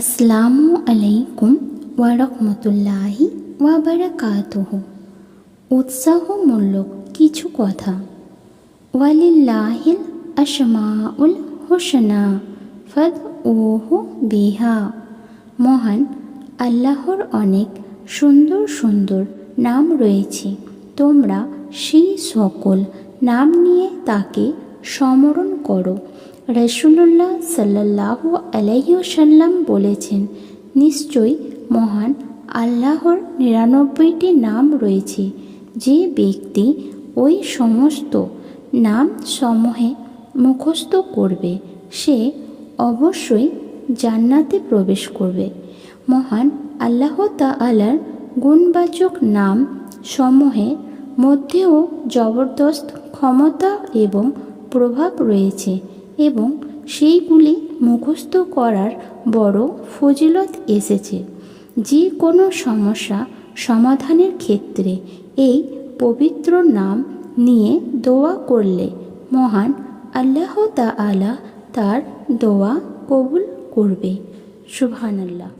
আসসালামু আলাইকুম ওয়ারহমতুল্লাহি ওয়াবারাকাতুহ উৎসাহমূলক কিছু কথা। ওয়ালিল্লাহিল আসমাউল হুসনা ফদ ওহু বিহা। মহান আল্লাহর অনেক সুন্দর সুন্দর নাম রয়েছে। তোমরা সেই সকল নাম নিয়ে তাকে স্মরণ করো। রসুল্লাহ সাল্লাহ আলাইসাল্লাম বলেছেন, নিশ্চয়ই মহান আল্লাহর নিরানব্বইটি নাম রয়েছে। যে ব্যক্তি ওই সমস্ত নাম সমূহে মুখস্থ করবে, সে অবশ্যই জান্নাতে প্রবেশ করবে। মহান আল্লাহ তাআলার গুণবাচক নাম সমূহের মধ্যেও জবরদস্ত ক্ষমতা এবং প্রভাব রয়েছে এবং সেইগুলি মুখস্থ করার বড় ফজিলত এসেছে। যে কোনো সমস্যা সমাধানের ক্ষেত্রে এই পবিত্র নাম নিয়ে দোয়া করলে মহান আল্লাহ তাআলা তার দোয়া কবুল করবে। সুবহানাল্লাহ।